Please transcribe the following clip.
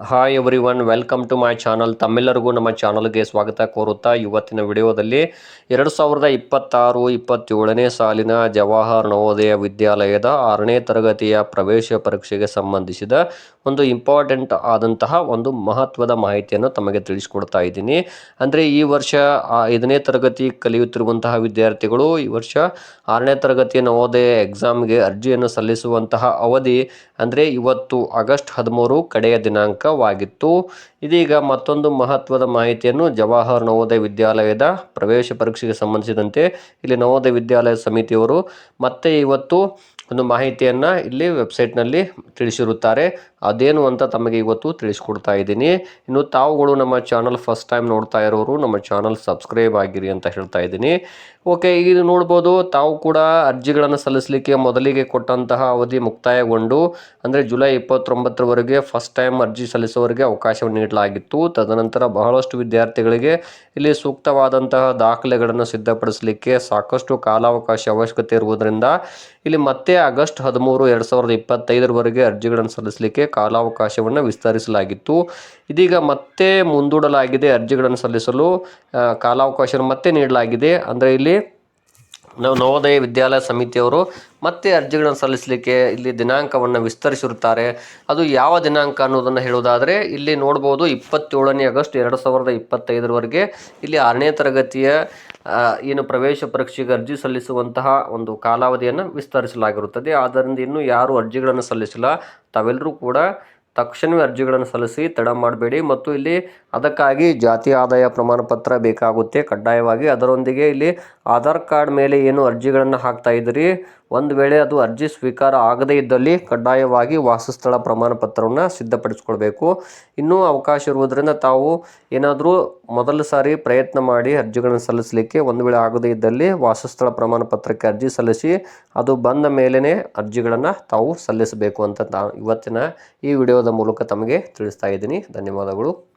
Hi everyone welcome to my channel ತಮ್ಮೆಲ್ಲರಿಗೂ ನಮ್ಮ ಚಾನಲ್ಗೆ ಸ್ವಾಗತ ಕೋರುತ್ತಾ ಇವತ್ತಿನ ವಿಡಿಯೋದಲ್ಲಿ ಎರಡು ಸಾವಿರದ ಇಪ್ಪತ್ತಾರು, ಇಪ್ಪತ್ತೇಳನೇ ಸಾಲಿನ ಜವಾಹರ್ ನವೋದಯ ವಿದ್ಯಾಲಯದ ಆರನೇ ತರಗತಿಯ ಪ್ರವೇಶ ಪರೀಕ್ಷೆಗೆ ಸಂಬಂಧಿಸಿದ ಒಂದು ಇಂಪಾರ್ಟೆಂಟ್ ಆದಂತಹ ಒಂದು ಮಹತ್ವದ ಮಾಹಿತಿಯನ್ನು ತಮಗೆ ತಿಳಿಸ್ಕೊಡ್ತಾ ಇದ್ದೀನಿ. ಅಂದರೆ ಈ ವರ್ಷ ಐದನೇ ತರಗತಿ ಕಲಿಯುತ್ತಿರುವಂತಹ ವಿದ್ಯಾರ್ಥಿಗಳು ಈ ವರ್ಷ ಆರನೇ ತರಗತಿಯ ನವೋದಯ ಎಕ್ಸಾಮ್ಗೆ ಅರ್ಜಿಯನ್ನು ಸಲ್ಲಿಸುವಂತಹ ಅವಧಿ ಅಂದರೆ ಇವತ್ತು ಆಗಸ್ಟ್ ಹದಿಮೂರು ಕಡೆಯ ದಿನಾಂಕವಾಗಿತ್ತು ಇದೀಗ ಮತ್ತೊಂದು ಮಹತ್ವದ ಮಾಹಿತಿಯನ್ನು ಜವಾಹರ್ ನವೋದಯ ವಿದ್ಯಾಲಯದ ಪ್ರವೇಶ ಪರೀಕ್ಷೆಗೆ ಸಂಬಂಧಿಸಿದಂತೆ ಇಲ್ಲಿ ನವೋದಯ ವಿದ್ಯಾಲಯ ಸಮಿತಿಯವರು ಮತ್ತೆ ಇವತ್ತು ಒಂದು ಮಾಹಿತಿಯನ್ನು ಇಲ್ಲಿ ವೆಬ್ಸೈಟ್ನಲ್ಲಿ ತಿಳಿಸಿರುತ್ತಾರೆ. ಅದೇನು ಅಂತ ತಮಗೆ ಇವತ್ತು ತಿಳಿಸ್ಕೊಡ್ತಾ ಇದ್ದೀನಿ. ಇನ್ನು ತಾವುಗಳು ನಮ್ಮ ಚಾನಲ್ ಫಸ್ಟ್ ಟೈಮ್ ನೋಡ್ತಾ ಇರೋರು ನಮ್ಮ ಚಾನಲ್ ಸಬ್ಸ್ಕ್ರೈಬ್ ಆಗಿರಿ ಅಂತ ಹೇಳ್ತಾ ಇದ್ದೀನಿ. ಓಕೆ ಇದು ನೋಡ್ಬೋದು, ತಾವು ಕೂಡ ಅರ್ಜಿಗಳನ್ನು ಸಲ್ಲಿಸಲಿಕ್ಕೆ ಮೊದಲಿಗೆ ಕೊಟ್ಟಂತಹ ಅವಧಿ ಮುಕ್ತಾಯಗೊಂಡು, ಅಂದರೆ ಜುಲೈ ಇಪ್ಪತ್ತೊಂಬತ್ತರವರೆಗೆ ಫಸ್ಟ್ ಟೈಮ್ ಅರ್ಜಿ ಸಲ್ಲಿಸುವವರಿಗೆ ಅವಕಾಶವನ್ನು ನೀಡಲಾಗಿತ್ತು. ತದನಂತರ ಬಹಳಷ್ಟು ವಿದ್ಯಾರ್ಥಿಗಳಿಗೆ ಇಲ್ಲಿ ಸೂಕ್ತವಾದಂತಹ ದಾಖಲೆಗಳನ್ನು ಸಿದ್ಧಪಡಿಸಲಿಕ್ಕೆ ಸಾಕಷ್ಟು ಕಾಲಾವಕಾಶ ಅವಶ್ಯಕತೆ ಇರುವುದರಿಂದ, ಇಲ್ಲಿ ಮತ್ತೆ ಆಗಸ್ಟ್ ಹದಿಮೂರು, ಎರಡು ಸಾವಿರದ ಇಪ್ಪತ್ತೈದರವರೆಗೆ ಅರ್ಜಿಗಳನ್ನು ಸಲ್ಲಿಸಲಿಕ್ಕೆ ಕಾಲಾವಕಾಶವನ್ನು ವಿಸ್ತರಿಸಲಾಗಿತ್ತು. ಇದೀಗ ಮತ್ತೆ ಮುಂದೂಡಲಾಗಿದೆ ಅರ್ಜಿಗಳನ್ನು ಸಲ್ಲಿಸಲು ಕಾಲಾವಕಾಶವನ್ನು ಮತ್ತೆ ನೀಡಲಾಗಿದೆ. ಅಂದರೆ ಇಲ್ಲಿ ನಾವು ನವೋದಯ ವಿದ್ಯಾಲಯ ಸಮಿತಿಯವರು ಮತ್ತೆ ಅರ್ಜಿಗಳನ್ನು ಸಲ್ಲಿಸಲಿಕ್ಕೆ ಇಲ್ಲಿ ದಿನಾಂಕವನ್ನು ವಿಸ್ತರಿಸಿರುತ್ತಾರೆ. ಅದು ಯಾವ ದಿನಾಂಕ ಅನ್ನೋದನ್ನು ಹೇಳುವುದಾದರೆ ಇಲ್ಲಿ ನೋಡ್ಬೋದು ಇಪ್ಪತ್ತೇಳನೇ ಆಗಸ್ಟ್ ಎರಡು ಸಾವಿರದ ಇಪ್ಪತ್ತೈದರವರೆಗೆ ಇಲ್ಲಿ ಆರನೇ ತರಗತಿಯ ಏನು ಪ್ರವೇಶ ಪರೀಕ್ಷೆಗೆ ಅರ್ಜಿ ಸಲ್ಲಿಸುವಂತಹ ಒಂದು ಕಾಲಾವಧಿಯನ್ನು ವಿಸ್ತರಿಸಲಾಗಿರುತ್ತದೆ. ಆದ್ದರಿಂದ ಇನ್ನೂ ಯಾರು ಅರ್ಜಿಗಳನ್ನು ಸಲ್ಲಿಸಿಲ್ಲ. ತಾವೆಲ್ಲರೂ ಕೂಡ ತಕ್ಷಣವೇ ಅರ್ಜಿಗಳನ್ನು ಸಲ್ಲಿಸಿ ತಡ ಮಾಡಬೇಡಿ ಮತ್ತು ಇಲ್ಲಿ ಅದಕ್ಕಾಗಿ ಜಾತಿ ಆದಾಯ ಪ್ರಮಾಣ ಪತ್ರ ಬೇಕಾಗುತ್ತೆ. ಕಡ್ಡಾಯವಾಗಿ ಅದರೊಂದಿಗೆ ಇಲ್ಲಿ ಆಧಾರ್ ಕಾರ್ಡ್ ಮೇಲೆ ಏನು ಅರ್ಜಿಗಳನ್ನು ಹಾಕ್ತಾ ಇದ್ದೀರಿ? ಒಂದು ವೇಳೆ ಅದು ಅರ್ಜಿ ಸ್ವೀಕಾರ ಆಗದೇ ಇದ್ದಲ್ಲಿ ಕಡ್ಡಾಯವಾಗಿ ವಾಸಸ್ಥಳ ಪ್ರಮಾಣ ಪತ್ರವನ್ನು ಸಿದ್ಧಪಡಿಸ್ಕೊಳ್ಬೇಕು. ಇನ್ನೂ ಅವಕಾಶ ಇರುವುದರಿಂದ ತಾವು ಏನಾದರೂ ಮೊದಲ ಸಾರಿ ಪ್ರಯತ್ನ ಮಾಡಿ ಅರ್ಜಿಗಳನ್ನು ಸಲ್ಲಿಸಲಿಕ್ಕೆ ಒಂದು ವೇಳೆ ಆಗದೇ ಇದ್ದಲ್ಲಿ ವಾಸಸ್ಥಳ ಪ್ರಮಾಣ ಪತ್ರಕ್ಕೆ ಅರ್ಜಿ ಸಲ್ಲಿಸಿ ಅದು ಬಂದ ಮೇಲೇ ಅರ್ಜಿಗಳನ್ನು ತಾವು ಸಲ್ಲಿಸಬೇಕು ಅಂತ ಇವತ್ತಿನ ಈ ವಿಡಿಯೋದ ಮೂಲಕ ತಮಗೆ ತಿಳಿಸ್ತಾ ಇದ್ದೀನಿ. ಧನ್ಯವಾದಗಳು.